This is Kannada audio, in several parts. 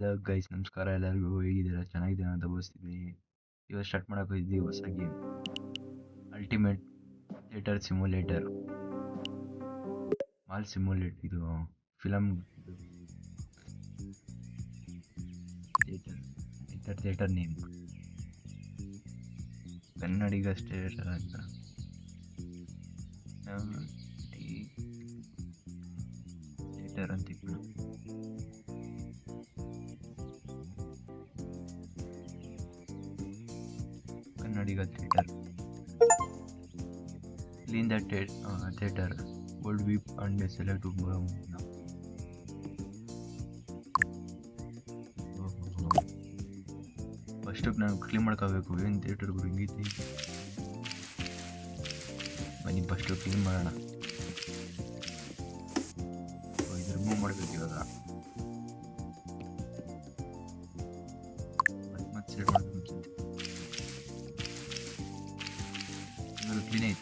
ಗೈಸ್ ನಮಸ್ಕಾರ ಎಲ್ಲರಿಗೂ ಹೇಗಿದ್ದೀರಾ? ಚೆನ್ನಾಗಿದ್ದೀರಾ ಅಂತ ಭಾವಿಸ್ತೀನಿ ಇವಾಗ ಸ್ಟಾರ್ಟ್ ಮಾಡೋಕೆ ಹೋಗಿದ್ದೀವಿ ಹೊಸ game ultimate theatre simulator mall simulate ಇದು. Film theatre theatre theatre name Kannadiga theatre ಅಂತ. ಥಿಯೇಟರ್ ಅಂತ ಕನ್ನಡಿಗ ಥಿಯೇಟರ್ ಇಲ್ಲಿಂದ theatre old weep and select first ನಾನು ಕ್ಲೀನ್ ಮಾಡ್ಕೋಬೇಕು. ಏನು ಥಿಯೇಟರ್ ಹಿಂಗೈತಿ ಬನ್ನಿ ಫಸ್ಟು ಕ್ಲೀನ್ ಮಾಡೋಣ. ಇದು ರಿಮೂವ್ ಮಾಡ್ಬೇಕು ಇವಾಗ. ಮತ್ತೆ ಮತ್ತೆ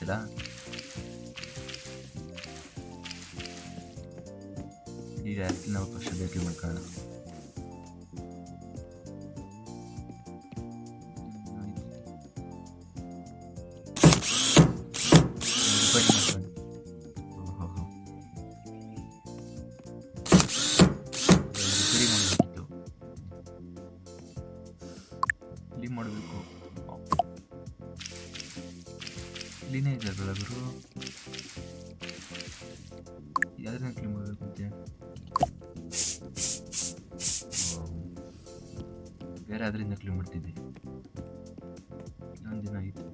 ಸೆಟ್ ಮಾಡ್ಬೇಕು ಇವಾಗ ಕ್ಲೀನ್ ಐತಲ್ಲ ಈಗ ನಾವು ಕ್ಲೀನೇ ಇದೆಯಲ್ಲ ಗುರು ಯಾವ್ದನ್ನ ಕ್ಲೀನ್ ಮಾಡಬೇಕು ಅಂತೆ. ಬೇರೆ ಅದರಿಂದ ಕ್ಲೀನ್ ಮಾಡ್ತಿದ್ದೆ ಇನ್ನೊಂದು ದಿನ ಆಯಿತು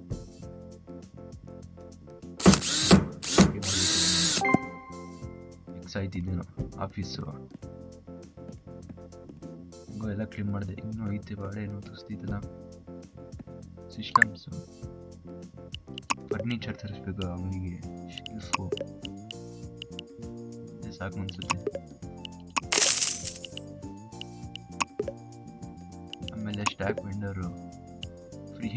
ಫಿಕ್ಸ್ ಆಯ್ತಿದ್ದೇನೋ ಆಫೀಸು ಹಿಂಗೋ ಎಲ್ಲ ಕ್ಲೀನ್ ಮಾಡಿದೆ ಇನ್ನೂ ಐತೆ ಬಾಳೆ ಏನೋ ತುಸ್ತಿತ್ತಲ್ಲ systems ಫರ್ನಿಚರ್ ತರಿಸ್ಬೇಕು ಅವನಿಗೆ ಶೆಲ್ಫು ಸಾಕು ಅನ್ಸುತ್ತೆ ಆಮೇಲೆ ಸ್ಟ್ಯಾಕ್ ವೆಂಡರು ಫ್ರೀ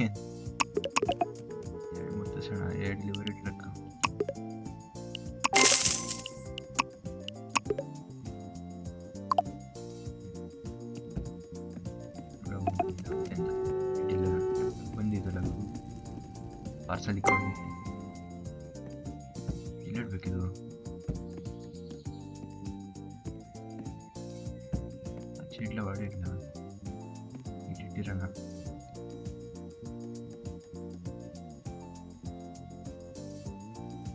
ಎರಡು ಮೂರು ತಕ್ಷಣ ಎರಡು ಡೆಲಿವರಿ ಟ್ರಕ್ ಬಂದಿದ್ದಲ್ಲ Parcel ಇಟ್ಕೊಂಡು ಎಲ್ಲಿಡ್ಬೇಕಿದು ಚೀಟ್ಲ ಮಾಡಿಲ್ಲ ಇಟ್ಟಿರೋಣ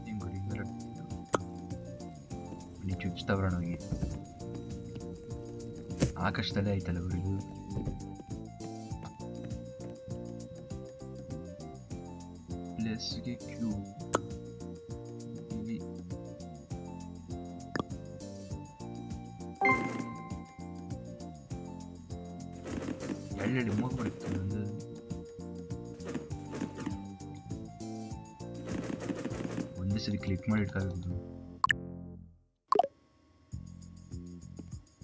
ಹಿಂಗೆ ಹಿಂಗೆ ಇಲ್ಲಿ ಚುಚ್ತವ್ರಣ ಹೋಗಿ. ಆಕಾಶದಲ್ಲೇ 이제 시계큐 이 얄렬 욕먹을 있다면은. 뭔데 저렇게 욕먹을까요 그럼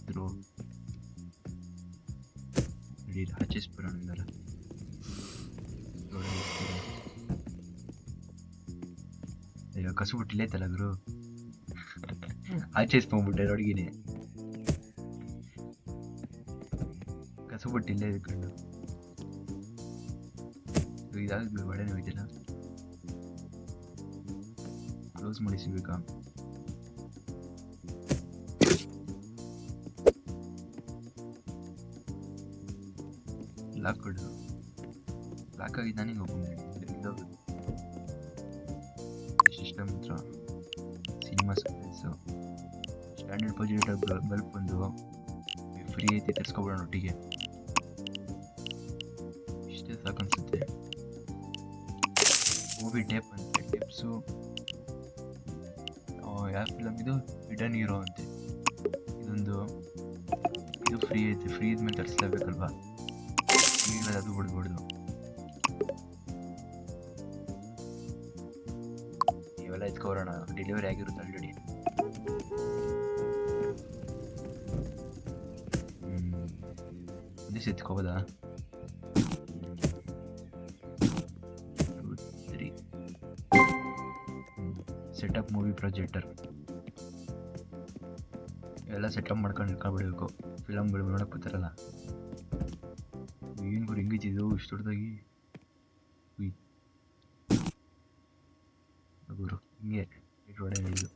들어. 우리 같이 스프라는 나라. 너를 ಬಿಟ್ಟಿಲ್ಲ ಐತಲ್ಲ ಗುರು ಆಚೆ ಇಸ್ಕೊಂಡ್ಬಿಟ್ಟೆ ಅಡುಗೆನೆ ಕಸು ಬಿಟ್ಟಿಲ್ಲ ಇದ್ಕೊಂಡು ಇದಾಗಿ ಒಳ್ಳೆ ನೋಯ್ತಿಲ್ಲ ಕ್ಲೋಸ್ ಮಾಡಿ ಸಿಗ್ಬೇಕಾ ಲಾಕ್ ಕೊಡು. ಲಾಕ್ ಆಗಿದ್ದಾನೆ ನನಗೆ ಹೋಗ್ಬೋದು ಹತ್ರ cinema service standard projector bulb ಬಂದು ಫ್ರೀ ಐತಿ ತರಿಸ್ಕೊಬೋಣ ಒಟ್ಟಿಗೆ. ಇಷ್ಟೇ ಸಾಕು ಅನಿಸುತ್ತೆ ಮೂವಿ ಟೇಪ್ ಅಂತೆ ಟಿಪ್ಸು ಯಾವ ಫಿಲಮ್ ಇದು ಹಿಡನ್ ಹೀರೋ ಅಂತೆ. ಇದೊಂದು, ಇದು ಫ್ರೀ ಐತೆ ಫ್ರೀ ಇದ್ಮೇಲೆ ತರಿಸ್ಲೇಬೇಕಲ್ವಾ? ಅದು ಬಿಡ್ಬಿಡ್ದು ಎತ್ಕೊಬರೋಣ ಡೆಲಿವರಿ ಆಗಿರುತ್ತೆ ಆಲ್ರೆಡಿ ಒಂದೇ ಎತ್ಕೋಬೋದಾ ಸೆಟಪ್ ಮೂವಿ ಪ್ರೊಜೆಕ್ಟರ್ ಎಲ್ಲ ಸೆಟಪ್ ಮಾಡ್ಕೊಂಡು ಇಟ್ಕೊಂಡ್ಬಿಡ್ಬೇಕು ಫಿಲಮ್ಗಳು ನೋಡಕ್ಕೆ ಬರ್ತಾರಲ್ಲ ಏನು ಗುರು ಹಿಂಗಿದ್ದು ಇಷ್ಟು ದೊಡ್ಡದಾಗಿ ಉಯ್ ಗುರು ಹಿಂಗೆ ಸ್ಟ್ರೈಟ್ ಹೊಡೆ ಇದು.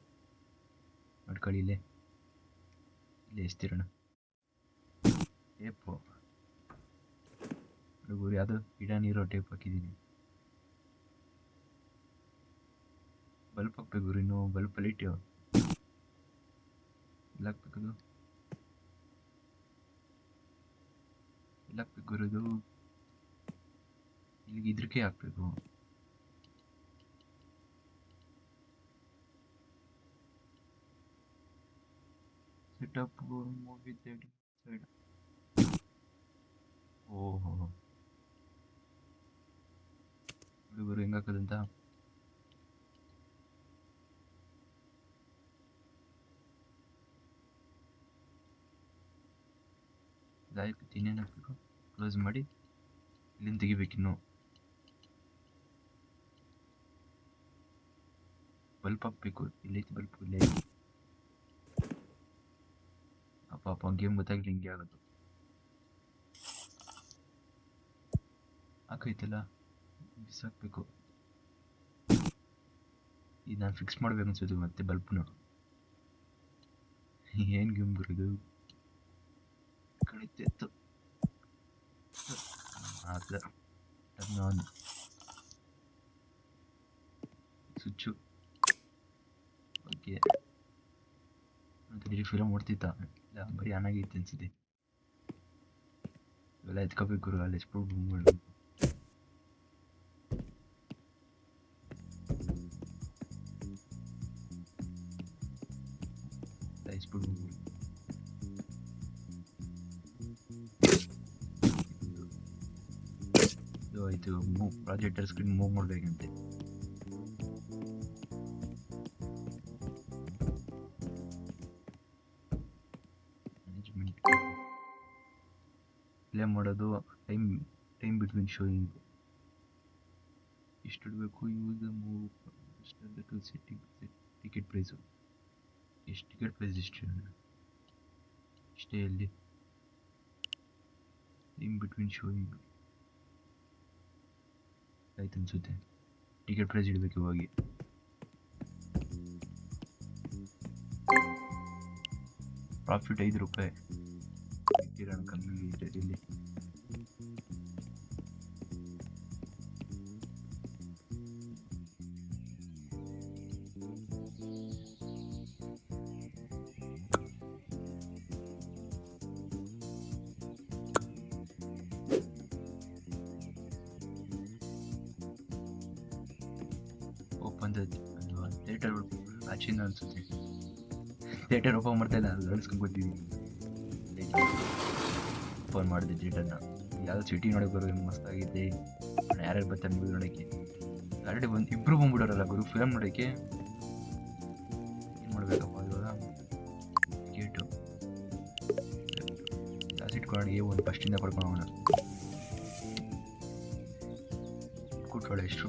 ಮಾಡ್ಕೊಳ್ಳಿ ಇಲ್ಲೇ. ಇಲ್ಲೇ ಎಸ್ತಿರೋಣ ಟೇಪು ಹುಡುಗರು ಯಾವುದು ಗಿಡ ನೀರೋ ಟೇಪ್ ಹಾಕಿದ್ದೀನಿ. ಬಲ್ಪ್ ಹಾಕ್ಬೇಕು ಗುರು ಇನ್ನು ಬಲ್ಪಲ್ಲಿ ಇಟ್ಟು ಎಲ್ಲ ಹಾಕ್ಬೇಕದು ಎಲ್ಲ ಹಾಕ್ಬೇಕು ಗುರು ಇದು ಇಲ್ಲಿಗೆ ಇದ್ರಕ್ಕೆ ಹಾಕ್ಬೇಕು. ಸೆಟಪ್ ಮುಗಿದ್ದೆ ಸೈಡ್ ಓಹೋ. ಹುಡುಗರು ಹೆಂಗಾಕದಂತ ಲೈಕ್ ಇನ್ನೇನು ಹಾಕ್ಬೇಕು? ಕ್ಲೋಸ್ ಮಾಡಿ. ಇಲ್ಲಿಂದ ತೆಗಿಬೇಕಿನ್ನು ಬಲ್ಪ್ ಹಾಕ್ಬೇಕು. ಇಲ್ಲೈತಿ ಬಲ್ಪ್, ಇಲ್ಲೇ ಐತಿ. ಅಪ್ಪ ಅಪ್ಪ ಗೇಮ್ ಗೊತ್ತಾಗ್ಲಿ ಹಿಂಗೆ ಆಗೋದು ಹಾಕೈತಲ್ಲ ಬಿಸಾಕ್ಬೇಕು ಇದು ನಾನು ಫಿಕ್ಸ್ ಮಾಡ್ಬೇಕು ಅನ್ಸೋದು ಮತ್ತೆ ಬಲ್ಪ್ನ. ಏನು ಗೇಮ್ ಆದ turn on. Switch okay. Film ಓಡ್ತಿತ್ತ? ಇಲ್ಲ ಬರೀ ಆನ್ ಆಗೈತೆ ಅನ್ಸಿದೆ ಇವೆಲ್ಲ ಎತ್ಕೋಬೇಕು ಗುರು ಅಲ್ಲಿ ಎಷ್ಟು ಮಾಡ್ಬೇಕು ಸ್ಪೀಡ್ ಇದು ಇದು ಮೂವ್ ಪ್ರಾಜೆಕ್ಟರ್ ಸ್ಕ್ರೀನ್ ಮೂವ್ ಮಾಡಬೇಕಂತೆ ಮ್ಯಾನೇಜ್ಮೆಂಟ್ ಟೈಮ್ ಬಿಟ್ವೀನ್ ಶೋಯಿಂಗ್ ಎಷ್ಟು ಇಡಬೇಕು use move to setting ticket price ಎಷ್ಟು ಟಿಕೆಟ್ ಪ್ರೈಸ್ ಎಷ್ಟು ಇಷ್ಟೇ ಅಲ್ಲಿ ಇನ್ ಬಿಟ್ವೀನ್ ಶೋಯಿಂಗ್ ಆಯ್ತು ಅನ್ಸುತ್ತೆ ಟಿಕೆಟ್ ಪ್ರೈಸ್ ಇಡಬೇಕು ಇವಾಗ ಪ್ರಾಫಿಟ್ ಐದು ರೂಪಾಯಿ ಕಿರಣ ಕಮ್ಮಿ ಇದೆ ಇಲ್ಲಿ ಅಲ್ವಾ ಥಿಯೇಟರ್ ಆಚಿಂದ ಅನ್ಸುತ್ತೆ. ಥಿಯೇಟರ್ ಓಪನ್ ಮಾಡ್ತಾ ಇಲ್ಲ ಅಳಿಸ್ಕೊಂಡ್ಬಿಟ್ಟಿದ್ದೀನಿ ಓಪನ್ ಮಾಡಿದೆ ಥಿಯೇಟರ್ನ ಯಾವುದೋ ಸಿಟಿ ನೋಡಕ್ಕೆ ಬರೋ ಮಸ್ತಾಗಿದೆ ಯಾರ್ಯಾರು ಬರ್ತಾರೆ ಮೂವಿ ನೋಡೋಕ್ಕೆ ಆಲ್ರೆಡಿ ಬಂದು ಇಬ್ಬರು ಬಂದ್ಬಿಡೋರಲ್ಲ ಗುರು ಫಿಲಮ್ ನೋಡೋಕ್ಕೆ ಏನು ಮಾಡಬೇಕಪ್ಪ ಇವಾಗ? ಗೇಟು ಜಾಸ್ತಿ ಇಟ್ಕೊಂಡು ಒಂದು ಫಸ್ಟಿಂದ ಪಡ್ಕೊಂಡು ಹೋಗೋಣ ಕೂತ್ಕೊಳ್ಳೆ ಎಷ್ಟು?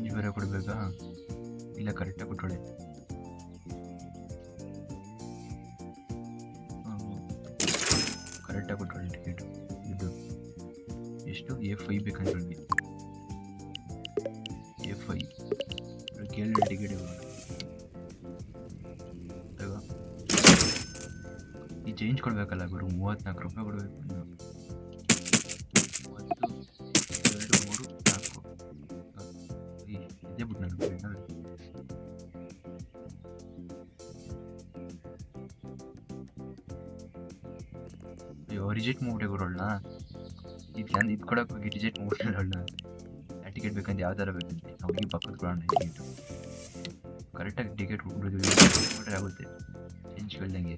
ಇಂಜ್ ಬೇರೆ ಕೊಡಬೇಕಾ? ಇಲ್ಲ ಕರೆಕ್ಟಾಗಿ ಕೊಟ್ಟೊಳೆ ಕರೆಕ್ಟಾಗಿ ಕೊಟ್ಟೊಳೆ ಟಿಕೆಟು ಇದು ಎಷ್ಟು? ಎ ಫೈ ಬೇಕಂತ ಹೇಳಿ ಎ ಫೈ ಕೇಳಿ ಟಿಕೆಟ್ ಇವಾಗ. ಈ ಚೇಂಜ್ ಕೊಡಬೇಕಲ್ಲ ಗುರು ಮೂವತ್ತ್ನಾಲ್ಕು ರೂಪಾಯಿ ಕೊಡಬೇಕು. ರಿಜೆಕ್ಟ್ ಮಾಡ್ಬಿಟ್ಟೆ ಗುರುಳ್ಳ ಇದು ನಾನು ಇದು ಕೊಡಕ್ಕೆ ಹೋಗಿ ರಿಜೆಕ್ಟ್ ಮಾಡ್ಬಿಟ್ಟಿರೋಳ್ಳ ಆ ಟಿಕೆಟ್ ಬೇಕಂತ ಯಾವ ಥರ ಬೇಕು ಹೋಗಿ ಪಕ್ಕದ ಕೊಡೋಣ ಕರೆಕ್ಟಾಗಿ ಟಿಕೆಟ್ ಕೊಟ್ಬಿಟ್ರೆ ಆಗುತ್ತೆ. ಚೇಂಜ್ ಕೇಳ್ದಂಗೆ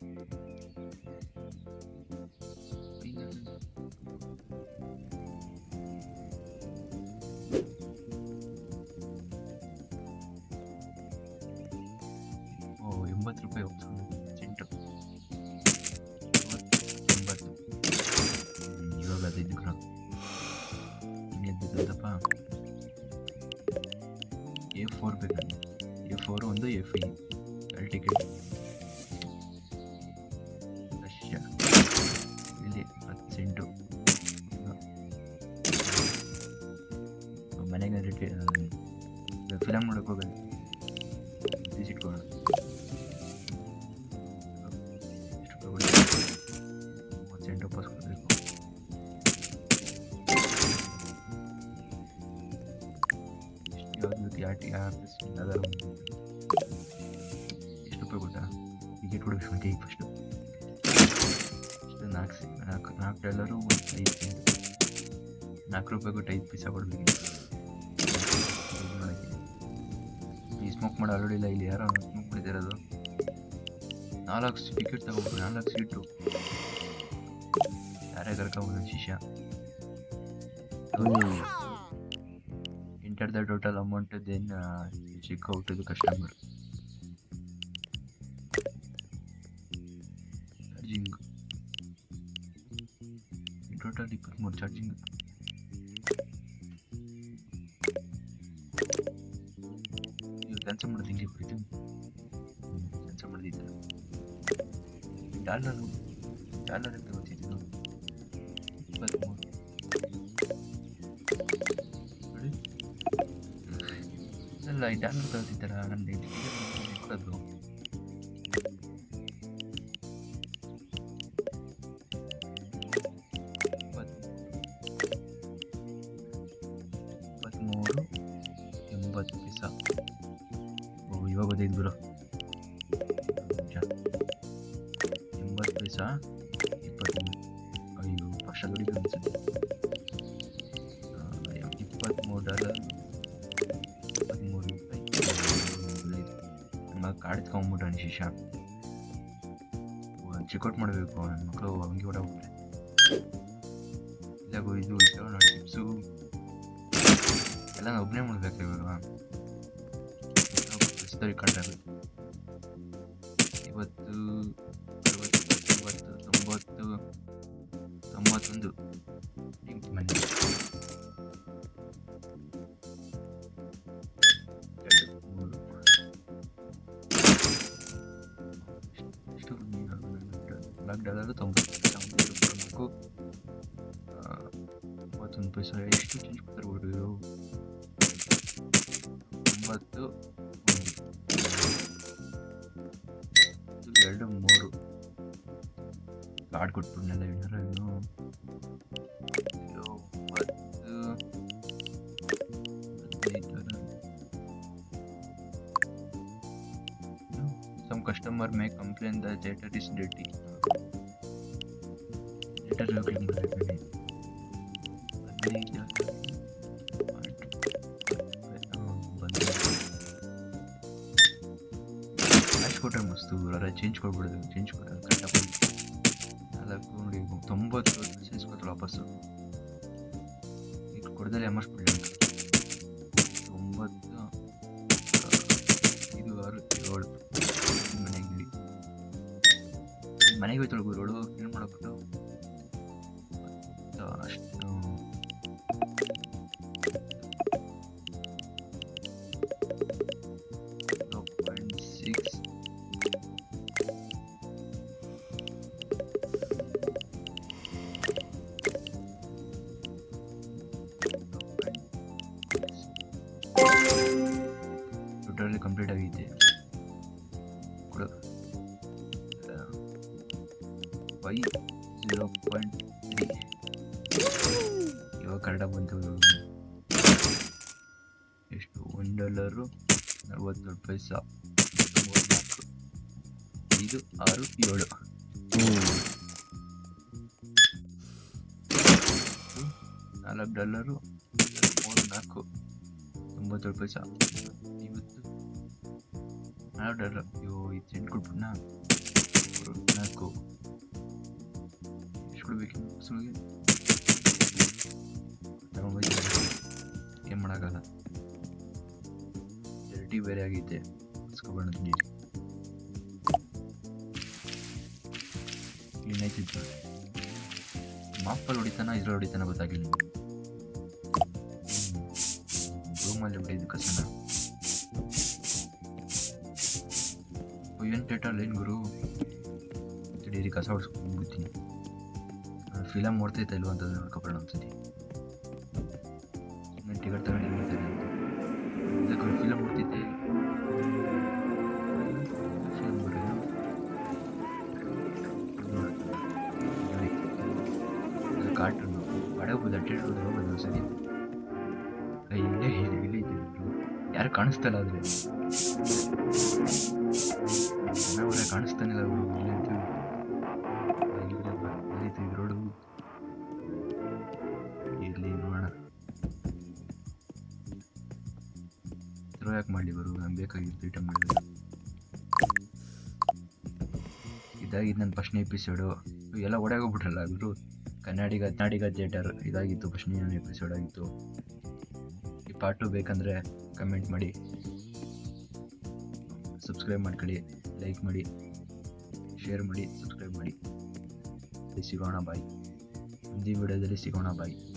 free. I'll take it. Russia ಇಲ್ಲಿ ಹದಿನೆಂಟು ಮನೆಗೆ ಫಿಲಮ್ ನೋಡಕ್ಕೆ ಹೋಗಲ್ಲ ಇಟ್ಕೊಳ್ಳೋಣ ಮೂವತ್ತೆಂಟು ವಾಪಸ್ ಕೊಡಬೇಕು. ಯಾವ್ದು ಯಾಟಿ ಯಾರು ಅದರ ಈಗ ಫಸ್ಟು ಇಷ್ಟು ನಾಲ್ಕು ಸೆ ನಾಲ್ಕು ನಾಲ್ಕು ಟೈಲರು ಒಂದು ಐದು ಸೆಂಟ್ ನಾಲ್ಕು ರೂಪಾಯಿಗೂ ಕೊಟ್ಟು ಐದು ಕೊಡ್ಬೇಕು ಕೊಡಬೇಕು ಈ ಸ್ಮೋಕ್ ಮಾಡಿ ಆಲ್ರೆಡಿ ಇಲ್ಲ ಇಲ್ಲಿ ಯಾರೋ ಸ್ಮೋಕ್ ಮಾಡಿದಿರೋದು ನಾಲ್ಕು ಟಿಕೆಟ್ ತಗೋಬೇಕು ನಾಲ್ಕು ಸೀಟು ಯಾರೇ ಕರ್ಕೊಬೋದು ಶಿಷ್ಯ? Enter the total amount then check out ಕಷ್ಟ ಕಸ್ಟಮರ್ ಟೋಟಲ್ ಇಪ್ಪತ್ತ್ಮೂರು ಚಾರ್ಜಿಂಗ್ ಇದು ಕ್ಯಾನ್ಸಲ್ ಮಾಡೋದು ಹಿಂಗೆ ಬಿಟ್ಟು ಕ್ಯಾನ್ಸಲ್ ಮಾಡಿದ್ದೆ ಡಾಲರು ಡಾಲರ್ ಅಂತ ಗೊತ್ತಿದ್ದು ಇಪ್ಪತ್ತ್ಮೂರು ನೋಡಿ ಅಲ್ಲ ಈ ಡಾಲರ್ ತಗೋತಿದ್ದಾರ ನನಗೆ ಕೊಡೋದು ಇಪ್ಪತ್ತ್ಮೂರು ಓ ಇವಾಗ ಗೊತ್ತಾಯ್ತು ಬಿಡು. ಎಂಬತ್ತು ಪೈಸಾ ಅಯ್ಯೋ ಫಸ್ಟ್ ಅಲ್ಲಿ ಹೊಡಿಬೇಕು ಅನ್ಸುತ್ತೆ ಇಪ್ಪತ್ತ್ಮೂರು ಡಾಲರ್ ಇಪ್ಪತ್ತ್ಮೂರು ರೂಪಾಯಿ ನಮ್ಮ ಕಾರ್ಡ್ ತಗೊಂಬಿಟ್ಟಾನೆ ಶಿಷ್ಯ ಚೆಕ್ಔಟ್ ಮಾಡಬೇಕು ನನ್ನ ಮಕ್ಕಳು ಹಂಗೆ ಹೊಡೋಗ್ಬಿಟ್ರೆ ಇಲ್ಲ ಇದು ಇದು ನೋಡಿ, ಟಿಪ್ಸು. ಎಲ್ಲ ಒಬ್ಬನೇ ಮಾಡಬೇಕು ಇವಾಗ. ಸ್ಟೋರಿ ಕಂಡಾಗುತ್ತೆ ಇವತ್ತು ಅರವತ್ತು ತೊಂಬತ್ತು ತೊಂಬತ್ತು ತೊಂಬತ್ತೊಂದು ಎಂಟು ಮನೆ ಎರಡು ಮೂರು ಎಷ್ಟು ನಾಲ್ಕು ಡಾಲರು ತೊಂಬತ್ತು ನಾಲ್ಕು ಮೂವತ್ತೊಂದು ಪೈಸೆ ಎಷ್ಟು ಚೇಂಜ್ ಕೊಡ್ತಾರೆ ಇವರು ಒಂಬತ್ತು ಎರಡು ಮೂರು ಕಾರ್ಡ್ ಕೊಟ್ಬಿಡ್ನೆಲ್ಲ ಏನಾರ ಏನು ಒಂಬತ್ತು ಹದಿನೈದು some customer may complain the letter is date letter click ಮಾಡಬೇಕು ಹದಿನೈದು ಕೊಟ್ಟರೆ ಮಸ್ತು ಅವರ ಚೇಂಜ್ ಕೊಡ್ಬಿಡೋದು ಚೇಂಜ್ ಕರೆಕ್ಟಾಗಿ ನಾಲ್ಕು ನೋಡಿ ತೊಂಬತ್ತು ಇಸ್ಕೊತಾರೆ ವಾಪಸ್ಸು. ಇಟ್ಟು ಕೊಡ್ದಲ್ಲಿ ಅಮೌಂಟ್ ಬಿಡಿ ತೊಂಬತ್ತು ಇದು ಆರು, ಏಳು. ಮನೆಗೆ ಮನೆಗೆ ಹೋಯ್ತು ಏಳು ಏನು ಮಾಡಬೇಕು ಇವಾಗ ಕನ್ನಡ ಬಂತು ಎಷ್ಟು? ಒಂದು ಡಾಲರು ನಲ್ವತ್ತೇಳು ಪೈಸಾ. ನಾಲ್ಕು ಐದು, ಆರು, ಏಳು. ನಾಲ್ಕು ಡಾಲರು ಮೂರು ನಾಲ್ಕು ತೊಂಬತ್ತೇಳು ಪೈಸಾ. ಐವತ್ತು. ನಾಲ್ಕು ಡಾಲರ್. ಅಯ್ಯೋ, ಇದು ಸೆಂಟ್ ಮೂರು ನಾಲ್ಕು ಎಷ್ಟು ಕೊಡ್ಬೇಕು? ಸುಳಿಗೆ ಏನು ಎಲ್ಟಿ ಬೇರೆ ಆಗೈತೆ ಇಸ್ಕೊಬೇಡ ನೀರು ಏನಾಯ್ತಿತ್ತು ಮಾಪಲ್ಲಿ ಹೊಡಿತಾನ, ಇದ್ರಲ್ಲಿ ಹೊಡಿತಾನ ಗೊತ್ತಾಗಿಲ್ಲ ರೂಮಲ್ಲಿ ಹೊಡೆಯೋದು ಕಸನ ಏನು ಟೇಟಲ್ ಏನು ಗುರು? ಕಸ ಕಸ ಹೊಡ್ಸ್ಕೊಂಡ್ಬಿಡ್ತೀನಿ ಫಿಲಮ್ ಓಡ್ತೈತೆ ಇಲ್ವ ಅಂತ ನೋಡ್ಕೊಬೇಡ ಯಾರು ಕಾಣಿಸ್ತಲ್ಲ ಆದ್ರೆ. ಚೆನ್ನಾಗಿ ಕಾಣಿಸ್ತಾನಿಲ್ಲ ಅವರು ಇಲ್ಲೇ ಇದು ರೋಡು. ಇರಲಿ ನೋಡೋಣ. ಥ್ರೋ ಯಾಕೆ ಮಾಡಲಿ ಬರು ನಂಗೆ ಬೇಕಾಗಿತ್ತು ಐಟಮ್ ಇದಾಗಿದ್ದು ನನ್ನ ಫಸ್ಟ್ನೇ ಎಪಿಸೋಡು ಎಲ್ಲ ಓಡಾಗೋಗ್ಬಿಟ್ರಲ್ಲ ಅವರು ಕನ್ನಡಿಗ ಕನ್ನಡಿಗ ಥಿಯೇಟರ್ ಇದಾಗಿತ್ತು ಫಸ್ಟ್ನೇ ಎಪಿಸೋಡ್ ಆಗಿತ್ತು. ಈ ಪಾರ್ಟ್ ಬೇಕಂದರೆ ಕಮೆಂಟ್ ಮಾಡಿ. ಸಬ್ಸ್ಕ್ರೈಬ್ ಮಾಡ್ಕೊಳ್ಳಿ, ಲೈಕ್ ಮಾಡಿ, ಶೇರ್ ಮಾಡಿ, ಸಬ್ಸ್ಕ್ರೈಬ್ ಮಾಡಿ. ಸಿಗೋಣ ಬಾಯ್. ಮುಂದಿನ ವಿಡಿಯೋದಲ್ಲಿ ಸಿಗೋಣ ಬಾಯ್.